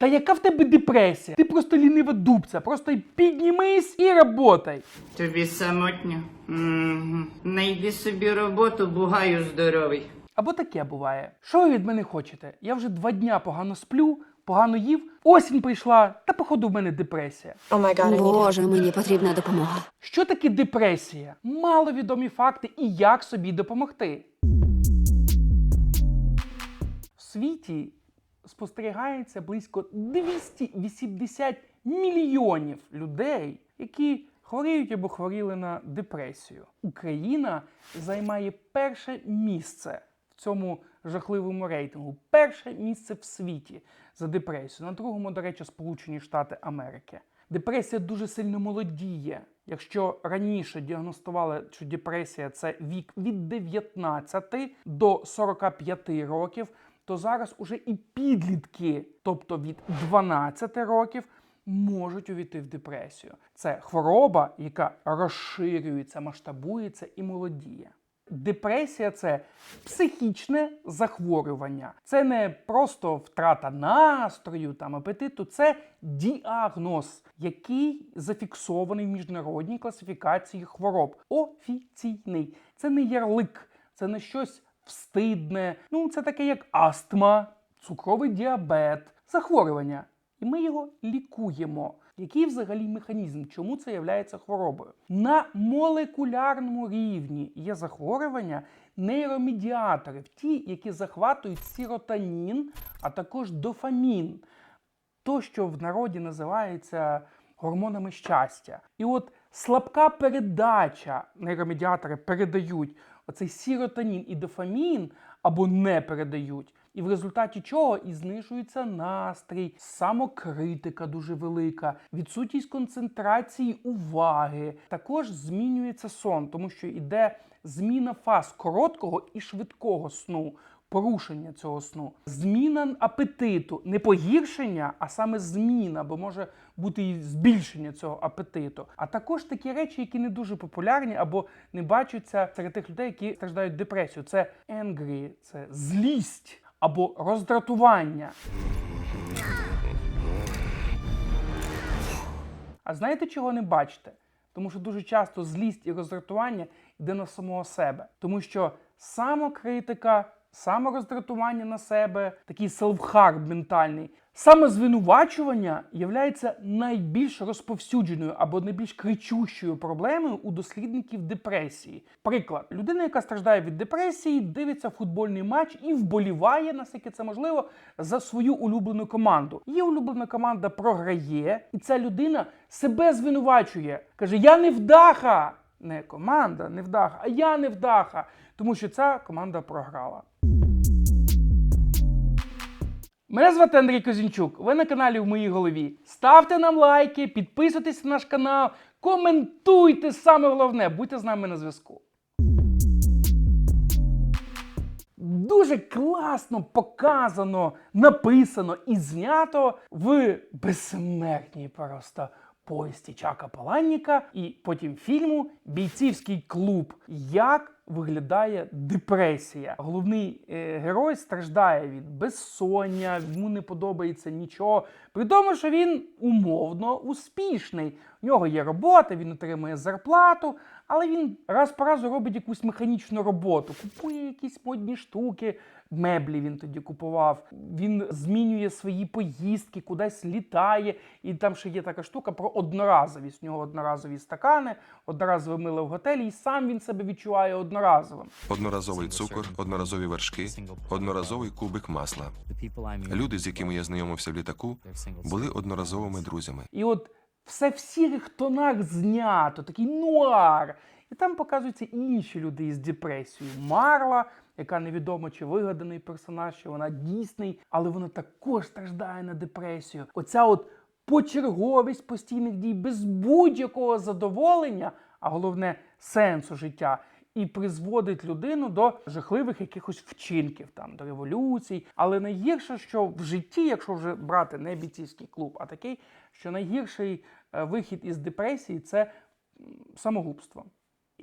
Та яка в тебе депресія? Ти просто лінива дубця, просто піднімись і работай. Тобі самотньо. Угу. Найди собі роботу, бугаю здоровий. Або таке буває. Що ви від мене хочете? Я вже два дня погано сплю, погано їв, осінь прийшла, та походу в мене депресія. Oh my god, I need help. Боже, мені потрібна допомога. Що таке депресія? Маловідомі факти і як собі допомогти. В світі спостерігається близько 280 мільйонів людей, які хворіють або хворіли на депресію. Україна займає перше місце в цьому жахливому рейтингу. Перше місце в світі за депресію. На другому, до речі, Сполучені Штати Америки. Депресія дуже сильно молодіє. Якщо раніше діагностували, що депресія це вік від 19 до 45 років, то зараз уже і підлітки, тобто від 12 років, можуть увійти в депресію. Це хвороба, яка розширюється, масштабується і молодіє. Депресія це психічне захворювання. Це не просто втрата настрою там апетиту, це діагноз, який зафіксований в міжнародній класифікації хвороб. Офіційний. Це не ярлик, це не щось встидне. Ну, це таке як астма, цукровий діабет, захворювання. І ми його лікуємо. Який взагалі механізм? Чому це є хворобою? На молекулярному рівні є захворювання нейромедіаторів, ті, які захватують сіротонін, а також дофамін, то, що в народі називається гормонами щастя. І от слабка передача нейромедіатори передають оцей сіротонін і дофамін або не передають. І в результаті чого і знижується настрій, самокритика дуже велика, відсутність концентрації уваги. Також змінюється сон, тому що йде зміна фаз короткого і швидкого сну. Порушення цього сну, зміна апетиту, не погіршення, а саме зміна, бо може бути і збільшення цього апетиту. А також такі речі, які не дуже популярні або не бачаться серед тих людей, які страждають депресією. Це angry, це злість або роздратування. А знаєте, чого не бачите? Тому що дуже часто злість і роздратування йде на самого себе. Тому що самокритика, самороздратування на себе, такий селфхарм ментальний, самозвинувачування є найбільш розповсюдженою або найбільш кричущою проблемою у дослідників депресії. Приклад, людина, яка страждає від депресії, дивиться футбольний матч і вболіває, наскільки це можливо, за свою улюблену команду. Її улюблена команда програє, і ця людина себе звинувачує. Каже: Я не вдаха! Не команда, не вдаха, а я не вдаха, тому що ця команда програла. Мене звати Андрій Козінчук. Ви на каналі в моїй голові. Ставте нам лайки, підписуйтесь на наш канал, коментуйте саме головне, будьте з нами на зв'язку. Дуже класно показано, написано і знято в безсмертній просто повісті Чака Паланніка і потім фільму Бійцівський клуб. Як виглядає депресія? Головний е, герой страждає від безсоння, йому не подобається нічого. При тому, що він умовно успішний. У нього є робота, він отримує зарплату, але він раз по разу робить якусь механічну роботу, купує якісь модні штуки. Меблі він тоді купував. Він змінює свої поїздки, кудись літає. І там ще є така штука про одноразовість. У нього одноразові стакани, одноразове мило в готелі, і сам він себе відчуває одноразовим. Одноразовий цукор, одноразові вершки, одноразовий кубик масла. Люди, з якими я знайомився в літаку, були одноразовими друзями. І от все в сірих тонах знято, такий нуар. І там показуються інші люди із депресією. Марла, яка невідомо чи вигаданий персонаж, чи вона дійсний, але вона також страждає на депресію. Оця от почерговість постійних дій без будь-якого задоволення, а головне сенсу життя. І призводить людину до жахливих якихось вчинків, там до революцій. Але найгірше, що в житті, якщо вже брати не бійцівський клуб, а такий, що найгірший вихід із депресії це самогубство.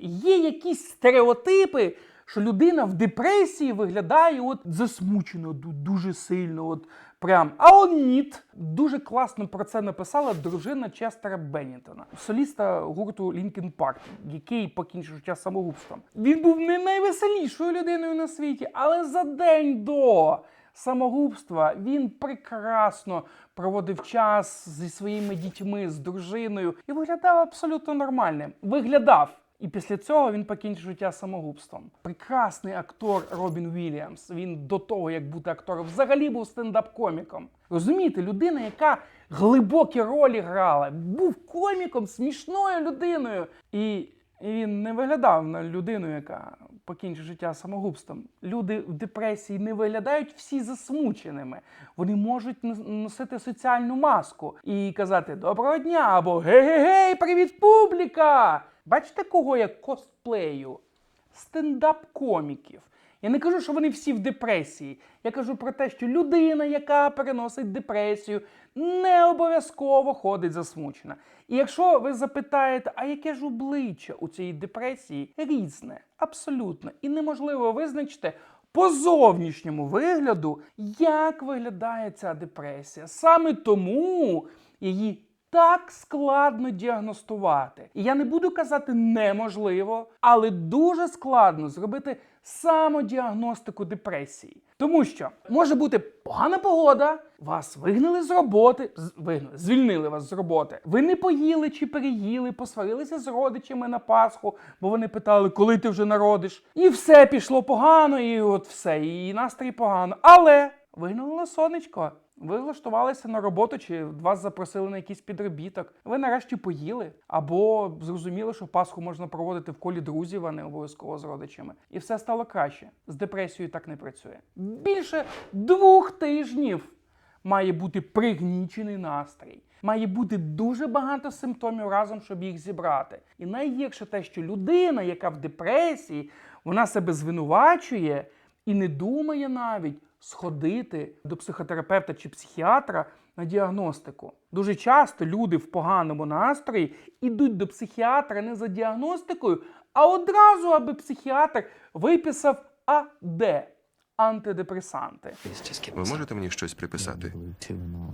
Є якісь стереотипи, що людина в депресії виглядає от засмучено дуже сильно, от Прям а он ніт. Дуже класно про це написала дружина Честера Беннітона, соліста гурту Лінкін Парк, який покінчив життя самогубством. Він був не найвеселішою людиною на світі, але за день до самогубства він прекрасно проводив час зі своїми дітьми, з дружиною і виглядав абсолютно нормальним. Виглядав. І після цього він покінчив життя самогубством. Прекрасний актор Робін Вільямс. Він до того, як бути актором, взагалі був стендап-коміком. Розумієте, людина, яка глибокі ролі грала, був коміком, смішною людиною. І, і він не виглядав на людину, яка покінчить життя самогубством. Люди в депресії не виглядають всі засмученими. Вони можуть нос- носити соціальну маску і казати Доброго дня або Гей-гей-гей, привіт, публіка! Бачите, кого я косплею? Стендап-коміків. Я не кажу, що вони всі в депресії. Я кажу про те, що людина, яка переносить депресію, не обов'язково ходить засмучена. І якщо ви запитаєте, а яке ж обличчя у цієї депресії, різне, абсолютно, і неможливо визначити по зовнішньому вигляду, як виглядає ця депресія. Саме тому її так складно діагностувати. І я не буду казати неможливо, але дуже складно зробити самодіагностику депресії. Тому що може бути погана погода, вас вигнали з роботи, з- вигнали, звільнили вас з роботи. Ви не поїли чи переїли, посварилися з родичами на Пасху, бо вони питали, коли ти вже народиш. І все пішло погано, і от все, і настрій погано. Але вигнало сонечко. Ви влаштувалися на роботу, чи вас запросили на якийсь підробіток. Ви нарешті поїли, або зрозуміли, що Пасху можна проводити в колі друзів, а не обов'язково з родичами. І все стало краще. З депресією так не працює. Більше двох тижнів має бути пригнічений настрій. Має бути дуже багато симптомів разом, щоб їх зібрати. І найгірше те, що людина, яка в депресії, вона себе звинувачує і не думає навіть сходити до психотерапевта чи психіатра на діагностику. Дуже часто люди в поганому настрої йдуть до психіатра не за діагностикою, а одразу, аби психіатр виписав АД антидепресанти. Ви можете мені щось приписати?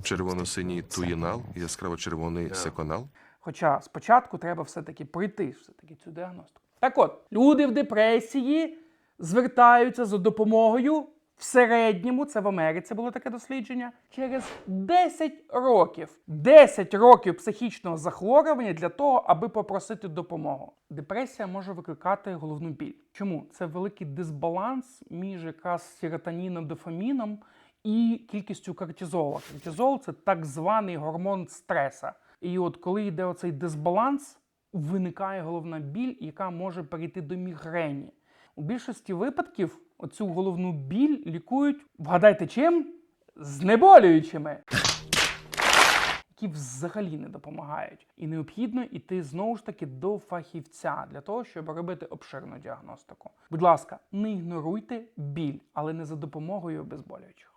Червоно-синій туїнал, яскраво-червоний секонал? Хоча спочатку треба все-таки пройти все-таки цю діагностику. Так от, люди в депресії звертаються за допомогою в середньому, це в Америці було таке дослідження, через 10 років. 10 років психічного захворювання для того, аби попросити допомогу. Депресія може викликати головну біль. Чому? Це великий дисбаланс між якраз серотоніном, дофаміном і кількістю кортизолу. Кортизол це так званий гормон стреса. І от коли йде оцей дисбаланс, виникає головна біль, яка може перейти до мігрені. У більшості випадків оцю головну біль лікують, вгадайте чим? Знеболюючими, які взагалі не допомагають. І необхідно йти знову ж таки до фахівця для того, щоб робити обширну діагностику. Будь ласка, не ігноруйте біль, але не за допомогою обезболюючих.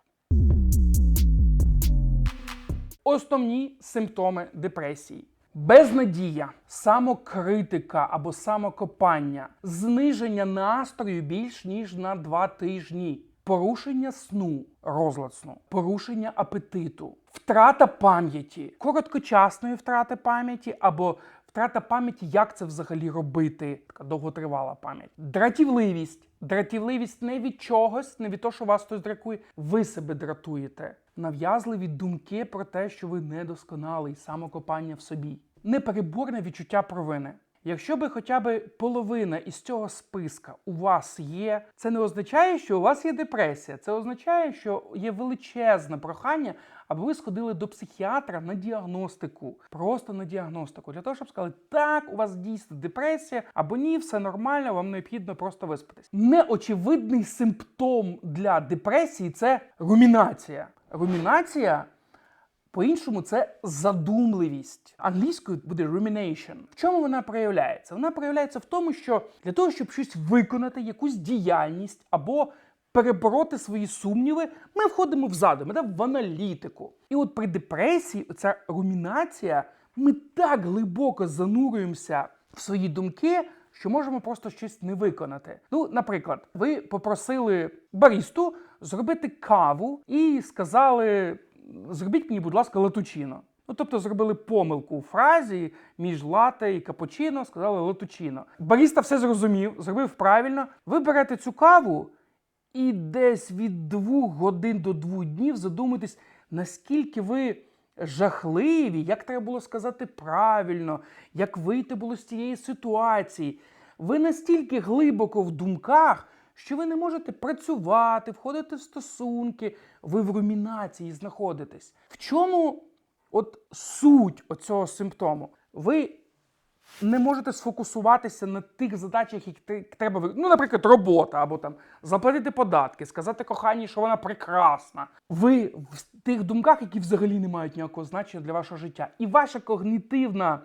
Основні симптоми депресії. Безнадія, самокритика або самокопання, зниження настрою більш ніж на два тижні, порушення сну, розлад сну, порушення апетиту, втрата пам'яті, короткочасної втрати пам'яті або втрата пам'яті, як це взагалі робити, така довготривала пам'ять, дратівливість. Дратівливість не від чогось, не від того, що вас хтось дракує. Ви себе дратуєте. Нав'язливі думки про те, що ви недосконалий, самокопання в собі. Непереборне відчуття провини. Якщо би хоча б половина із цього списка у вас є, це не означає, що у вас є депресія. Це означає, що є величезне прохання, аби ви сходили до психіатра на діагностику. Просто на діагностику. Для того, щоб сказали, так, у вас дійсно депресія, або ні, все нормально, вам необхідно просто виспатись. Неочевидний симптом для депресії це румінація. Румінація по-іншому це задумливість. Англійською буде rumination. В чому вона проявляється? Вона проявляється в тому, що для того, щоб щось виконати, якусь діяльність або перебороти свої сумніви, ми входимо в задуми, да, в аналітику. І от при депресії ця румінація, ми так глибоко занурюємося в свої думки, що можемо просто щось не виконати. Ну, наприклад, ви попросили барісту зробити каву і сказали: зробіть мені, будь ласка, латучино. Ну, тобто зробили помилку у фразі між лате і капучино, сказали латучино. Баріста все зрозумів, зробив правильно. Ви берете цю каву і десь від двох годин до двох днів задумайтесь, наскільки ви жахливі, як треба було сказати правильно, як вийти було з цієї ситуації. Ви настільки глибоко в думках, що ви не можете працювати, входити в стосунки, ви в румінації знаходитесь. В чому от суть оцього симптому? Ви не можете сфокусуватися на тих задачах, які треба Ну, наприклад, робота, або там заплатити податки, сказати коханій, що вона прекрасна. Ви в тих думках, які взагалі не мають ніякого значення для вашого життя. І ваша когнітивна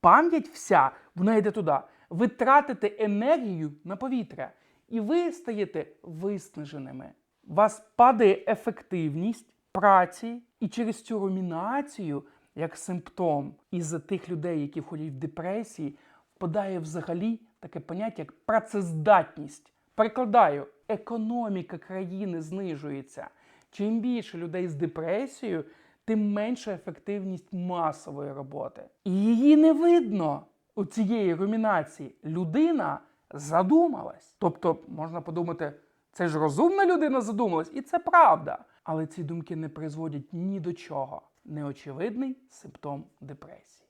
пам'ять вся, вона йде туди. Ви тратите енергію на повітря, і ви стаєте виснаженими. Вас падає ефективність праці, і через цю румінацію, як симптом, із-за тих людей, які входять в депресії, впадає взагалі таке поняття, як працездатність. Перекладаю, економіка країни знижується. Чим більше людей з депресією, тим менша ефективність масової роботи. І її не видно у цієї румінації. Людина задумалась. Тобто, можна подумати, це ж розумна людина задумалась, і це правда. Але ці думки не призводять ні до чого. Неочевидний симптом депресії.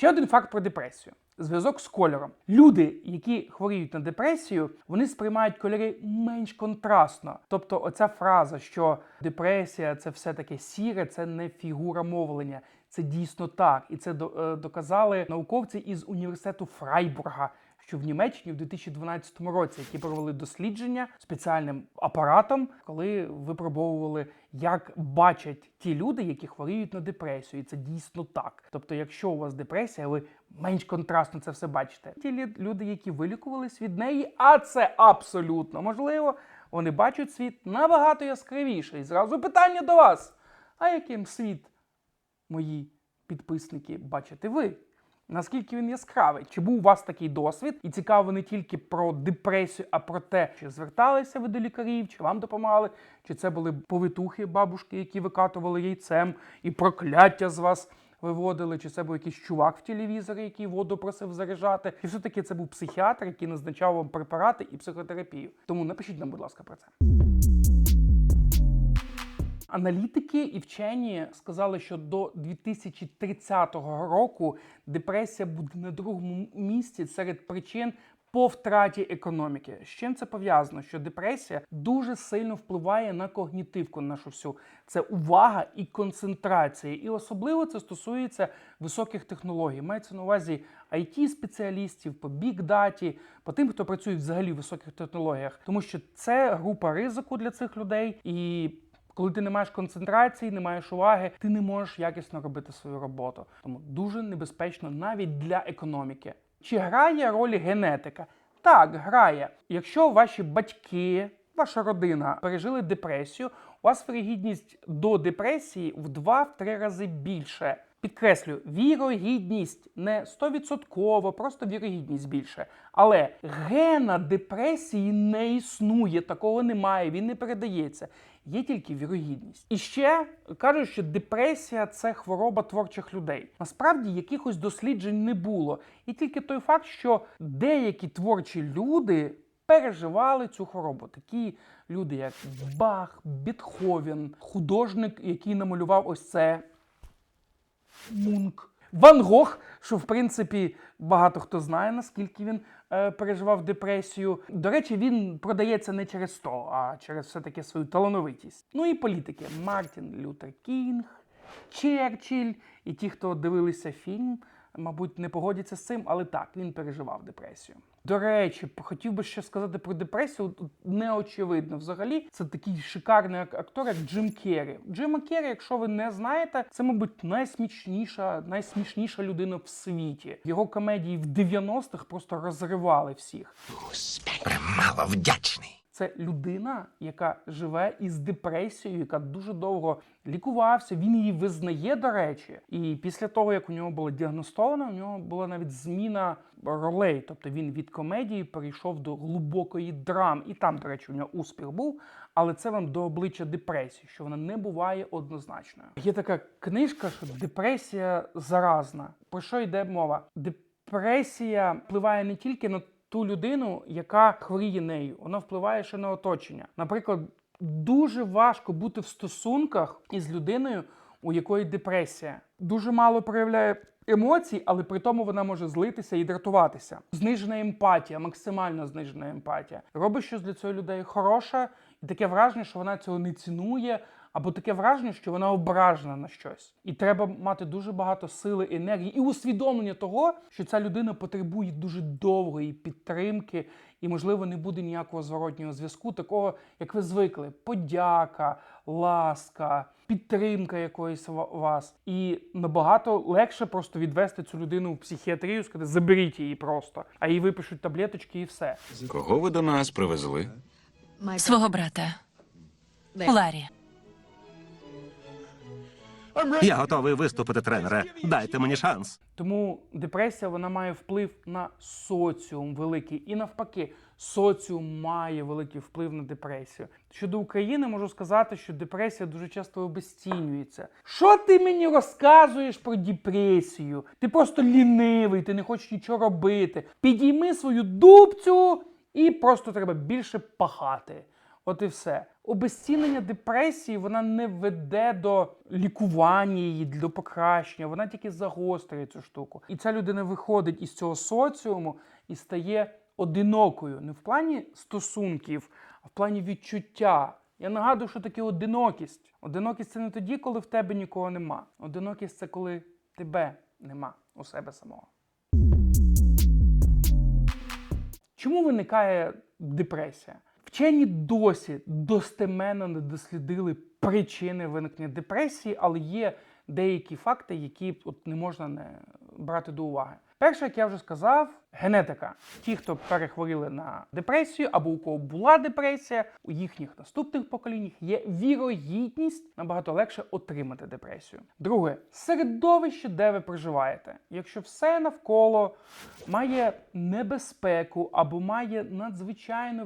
Ще один факт про депресію. Зв'язок з кольором. Люди, які хворіють на депресію, вони сприймають кольори менш контрастно. Тобто, оця фраза, що депресія це все таке сіре, це не фігура мовлення. Це дійсно так. І це е, доказали науковці із університету Фрайбурга, що в Німеччині в 2012 році, які провели дослідження спеціальним апаратом, коли випробовували, як бачать ті люди, які хворіють на депресію. І це дійсно так. Тобто, якщо у вас депресія, ви менш контрастно це все бачите. Ті люди, які вилікувались від неї, а це абсолютно можливо, вони бачать світ набагато яскравіше. І зразу питання до вас: а яким світ мої підписники бачите ви? Наскільки він яскравий? Чи був у вас такий досвід? І цікаво не тільки про депресію, а про те, чи зверталися ви до лікарів, чи вам допомагали, чи це були повитухи, бабушки, які викатували яйцем і прокляття з вас виводили, чи це був якийсь чувак в телевізорі, який воду просив заряджати, чи все-таки це був психіатр, який назначав вам препарати і психотерапію. Тому напишіть нам, будь ласка, про це. Аналітики і вчені сказали, що до 2030 року депресія буде на другому місці серед причин по втраті економіки. З чим це пов'язано? Що депресія дуже сильно впливає на когнітивку нашу всю. Це увага і концентрація. І особливо це стосується високих технологій. Мається на увазі it спеціалістів по бік-даті, по тим, хто працює взагалі в високих технологіях, тому що це група ризику для цих людей і. Коли ти не маєш концентрації, не маєш уваги, ти не можеш якісно робити свою роботу. Тому дуже небезпечно навіть для економіки. Чи грає роль генетика? Так, грає. Якщо ваші батьки, ваша родина пережили депресію, у вас вірогідність до депресії в 2-3 рази більше. Підкреслю, вірогідність не 100%, просто вірогідність більше. Але гена депресії не існує, такого немає, він не передається. Є тільки вірогідність. І ще кажуть, що депресія це хвороба творчих людей. Насправді якихось досліджень не було. І тільки той факт, що деякі творчі люди переживали цю хворобу. Такі люди, як Бах, Бетховен, художник, який намалював ось це. Мунк. Ван Гог, що в принципі багато хто знає, наскільки він е, переживав депресію. До речі, він продається не через то, а через все-таки свою талановитість. Ну і політики: Мартін Лютер Кінг, Черчилль і ті, хто дивилися фільм, мабуть, не погодяться з цим, але так, він переживав депресію. До речі, хотів би ще сказати про депресію. Тут неочевидно взагалі. Це такий шикарний актор, як Джим Керрі. Джима Керрі, якщо ви не знаєте, це, мабуть, найсмішніша, найсмішніша людина в світі. Його комедії в 90-х просто розривали всіх. Мало вдячний. Це людина, яка живе із депресією, яка дуже довго лікувався. Він її визнає, до речі. І після того, як у нього було діагностовано, у нього була навіть зміна ролей. Тобто він від комедії перейшов до глибокої драми. І там, до речі, у нього успіх був. Але це вам до обличчя депресії, що вона не буває однозначною. Є така книжка, що депресія заразна. Про що йде мова? Депресія впливає не тільки на ту людину, яка хворіє нею, вона впливає ще на оточення. Наприклад, дуже важко бути в стосунках із людиною, у якої депресія. Дуже мало проявляє емоцій, але при тому вона може злитися і дратуватися. Знижена емпатія, максимально знижена емпатія. Робить щось для цієї людини хороше, і таке враження, що вона цього не цінує, або таке враження, що вона ображена на щось. І треба мати дуже багато сили, енергії і усвідомлення того, що ця людина потребує дуже довгої підтримки, і, можливо, не буде ніякого зворотнього зв'язку, такого, як ви звикли: подяка, ласка, підтримка якоїсь вас. І набагато легше просто відвести цю людину в психіатрію, сказати, заберіть її просто, а їй випишуть таблеточки і все. Кого ви до нас привезли? Свого брата. Ларі. Я готовий виступити тренера. Дайте мені шанс. Тому депресія вона має вплив на соціум великий. І навпаки, соціум має великий вплив на депресію. Щодо України, можу сказати, що депресія дуже часто обесцінюється. Що ти мені розказуєш про депресію? Ти просто лінивий, ти не хочеш нічого робити. Підійми свою дубцю і просто треба більше пахати. От і все. Обезцінення депресії вона не веде до лікування її, до покращення, вона тільки загострює цю штуку. І ця людина виходить із цього соціуму і стає одинокою. Не в плані стосунків, а в плані відчуття. Я нагадую, що таке одинокість. Одинокість це не тоді, коли в тебе нікого нема. Одинокість це коли тебе нема у себе самого. Чому виникає депресія? Вчені досі достеменно не дослідили причини виникнення депресії, але є деякі факти, які от не можна не брати до уваги. Перше, як я вже сказав, генетика. Ті, хто перехворіли на депресію або у кого була депресія, у їхніх наступних поколіннях є вірогідність набагато легше отримати депресію. Друге, середовище, де ви проживаєте. Якщо все навколо має небезпеку або має надзвичайно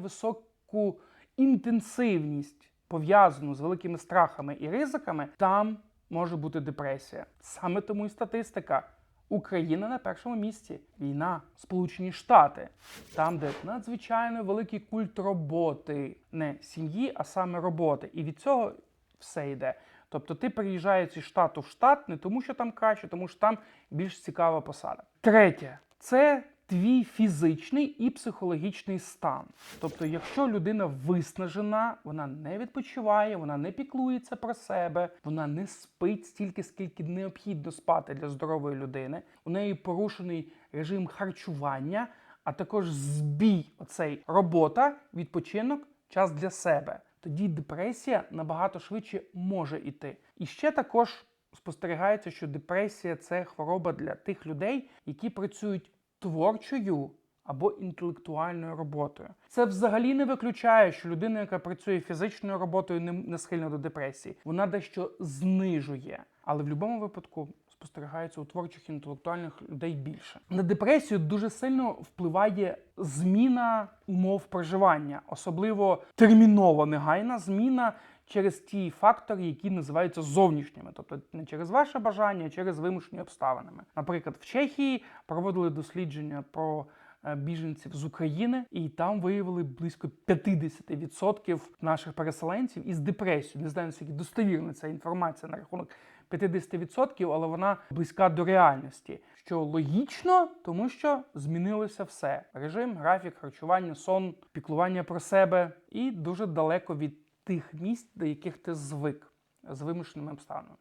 високу інтенсивність, пов'язану з великими страхами і ризиками, там може бути депресія. Саме тому і статистика. Україна на першому місці. Війна, Сполучені Штати, там, де надзвичайно великий культ роботи, не сім'ї, а саме роботи. І від цього все йде. Тобто ти переїжджаєш із штату в штат не тому, що там краще, тому що там більш цікава посада. Третє це твій фізичний і психологічний стан. Тобто, якщо людина виснажена, вона не відпочиває, вона не піклується про себе, вона не спить стільки, скільки необхідно спати для здорової людини. У неї порушений режим харчування, а також збій оцей робота, відпочинок, час для себе. Тоді депресія набагато швидше може йти. І ще також спостерігається, що депресія це хвороба для тих людей, які працюють творчою або інтелектуальною роботою. Це взагалі не виключає, що людина, яка працює фізичною роботою, не, схильна до депресії. Вона дещо знижує. Але в будь-якому випадку спостерігається у творчих інтелектуальних людей більше. На депресію дуже сильно впливає зміна умов проживання, особливо термінова негайна зміна через ті фактори, які називаються зовнішніми, тобто не через ваше бажання, а через вимушені обставинами. Наприклад, в Чехії проводили дослідження про е, біженців з України, і там виявили близько 50% наших переселенців із депресією. Не знаю, наскільки достовірна ця інформація на рахунок 50%, але вона близька до реальності. Що логічно, тому що змінилося все: режим, графік, харчування, сон, піклування про себе і дуже далеко від тих місць, до яких ти звик з вимушеними обставинами.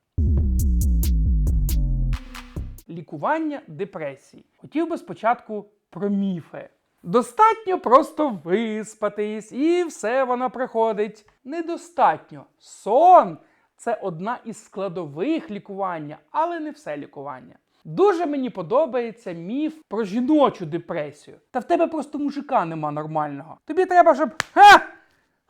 Лікування депресії. Хотів би спочатку про міфи. Достатньо просто виспатись, і все воно приходить. Недостатньо. Сон це одна із складових лікування, але не все лікування. Дуже мені подобається міф про жіночу депресію. Та в тебе просто мужика нема нормального. Тобі треба, щоб ха!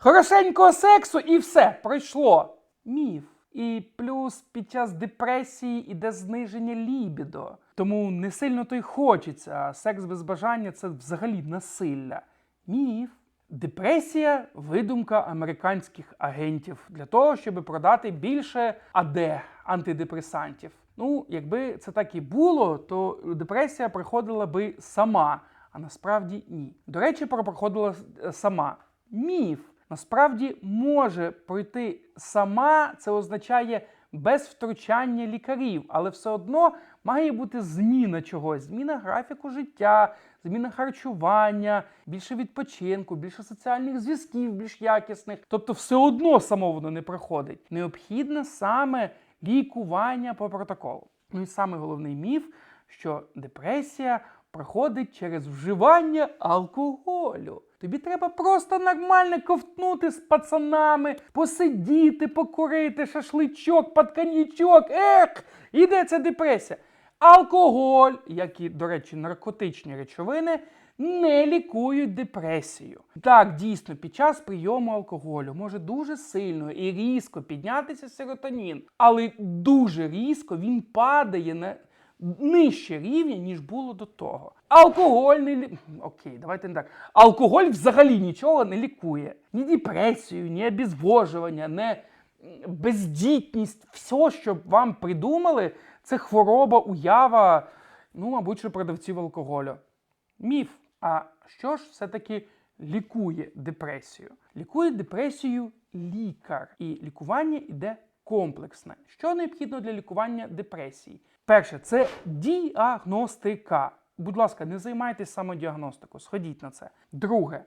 Хорошенького сексу і все пройшло. Міф. І плюс під час депресії іде зниження лібідо. Тому не сильно то й хочеться, а секс без бажання це взагалі насилля. Міф. Депресія видумка американських агентів для того, щоб продати більше АД антидепресантів. Ну, якби це так і було, то депресія приходила би сама, а насправді ні. До речі, про проходила сама. Міф насправді може пройти сама, це означає без втручання лікарів, але все одно має бути зміна чогось, зміна графіку життя, зміна харчування, більше відпочинку, більше соціальних зв'язків, більш якісних. Тобто, все одно само воно не проходить. Необхідне саме лікування по протоколу. Ну і саме головний міф, що депресія проходить через вживання алкоголю. Тобі треба просто нормально ковтнути з пацанами, посидіти, покурити, шашличок, під коньячок. Ех, іде ця депресія. Алкоголь, як і, до речі, наркотичні речовини, не лікують депресію. Так, дійсно, під час прийому алкоголю може дуже сильно і різко піднятися серотонін, але дуже різко він падає на нижче рівня, ніж було до того. Алкоголь не лі... Окей, давайте не так. Алкоголь взагалі нічого не лікує. Ні депресію, ні обезвожування, ні бездітність. Все, що вам придумали, це хвороба, уява, ну, мабуть, що продавців алкоголю. Міф. А що ж все-таки лікує депресію? Лікує депресію лікар. І лікування йде комплексне. Що необхідно для лікування депресії? Перше, це діагностика. Будь ласка, не займайтесь самодіагностикою, сходіть на це. Друге,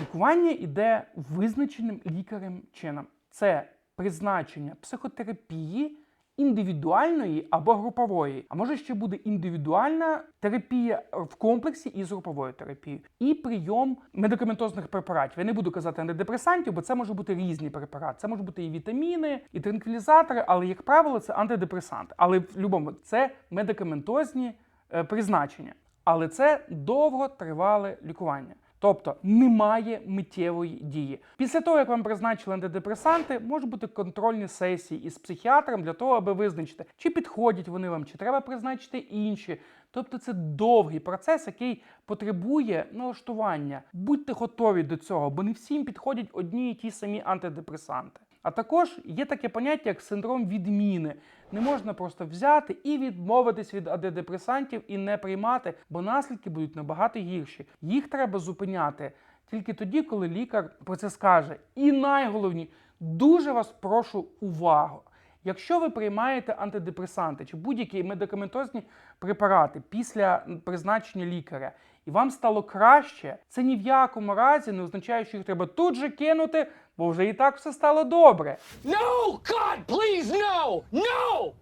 лікування йде визначеним лікарем чином. Це призначення психотерапії індивідуальної або групової. А може ще буде індивідуальна терапія в комплексі із груповою терапією. І прийом медикаментозних препаратів. Я не буду казати антидепресантів, бо це може бути різні препарати. Це можуть бути і вітаміни, і транквілізатори, але, як правило, це антидепресанти. Але в будь-якому це медикаментозні е, призначення. Але це довготривале лікування. Тобто немає миттєвої дії. Після того, як вам призначили антидепресанти, можуть бути контрольні сесії із психіатром для того, аби визначити, чи підходять вони вам, чи треба призначити інші. Тобто це довгий процес, який потребує налаштування. Будьте готові до цього, бо не всім підходять одні і ті самі антидепресанти. А також є таке поняття, як синдром відміни. Не можна просто взяти і відмовитись від антидепресантів і не приймати, бо наслідки будуть набагато гірші. Їх треба зупиняти тільки тоді, коли лікар про це скаже. І найголовніше, дуже вас прошу увагу. Якщо ви приймаєте антидепресанти чи будь-які медикаментозні препарати після призначення лікаря, і вам стало краще, це ні в якому разі не означає, що їх треба тут же кинути, бо вже і так все стало добре. No! God, please, no! No!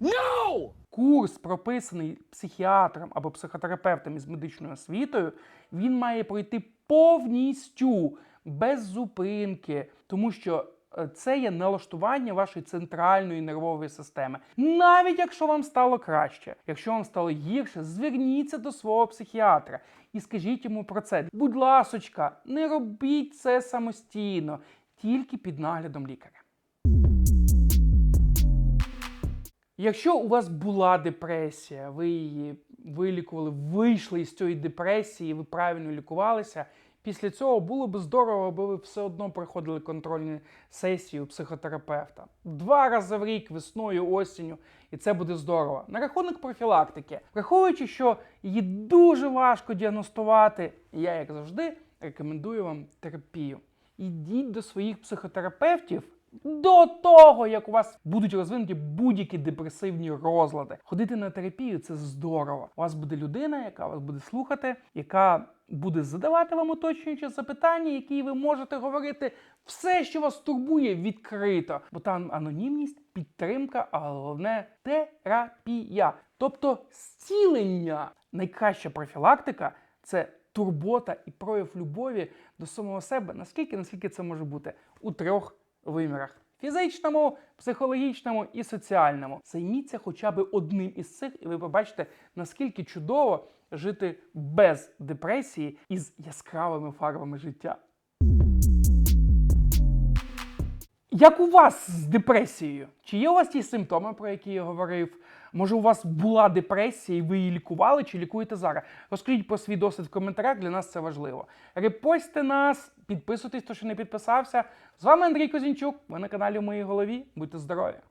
No! Курс, прописаний психіатром або психотерапевтом із медичною освітою, він має пройти повністю без зупинки, тому що це є налаштування вашої центральної нервової системи. Навіть якщо вам стало краще, якщо вам стало гірше, зверніться до свого психіатра і скажіть йому про це. Будь ласочка, не робіть це самостійно, тільки під наглядом лікаря. Якщо у вас була депресія, ви її вилікували, вийшли із цієї депресії, ви правильно лікувалися. Після цього було б здорово, аби ви все одно проходили контрольні сесії у психотерапевта два рази в рік, весною, осінню, і це буде здорово. На рахунок профілактики, враховуючи, що її дуже важко діагностувати, я, як завжди, рекомендую вам терапію. Ідіть до своїх психотерапевтів до того, як у вас будуть розвинуті будь-які депресивні розлади. Ходити на терапію це здорово. У вас буде людина, яка вас буде слухати, яка буде задавати вам уточнюючі запитання, які ви можете говорити все, що вас турбує, відкрито. Бо там анонімність, підтримка, а головне терапія. Тобто зцілення. Найкраща профілактика це турбота і прояв любові до самого себе, наскільки наскільки це може бути у трьох вимірах: фізичному, психологічному і соціальному. Займіться хоча б одним із цих, і ви побачите, наскільки чудово жити без депресії із яскравими фарбами життя. Як у вас з депресією? Чи є у вас ті симптоми, про які я говорив? Може, у вас була депресія і ви її лікували, чи лікуєте зараз? Розкажіть про свій досвід в коментарях, для нас це важливо. Репостьте нас, підписуйтесь, хто ще не підписався. З вами Андрій Козінчук. Ви на каналі в моїй голові. Будьте здорові!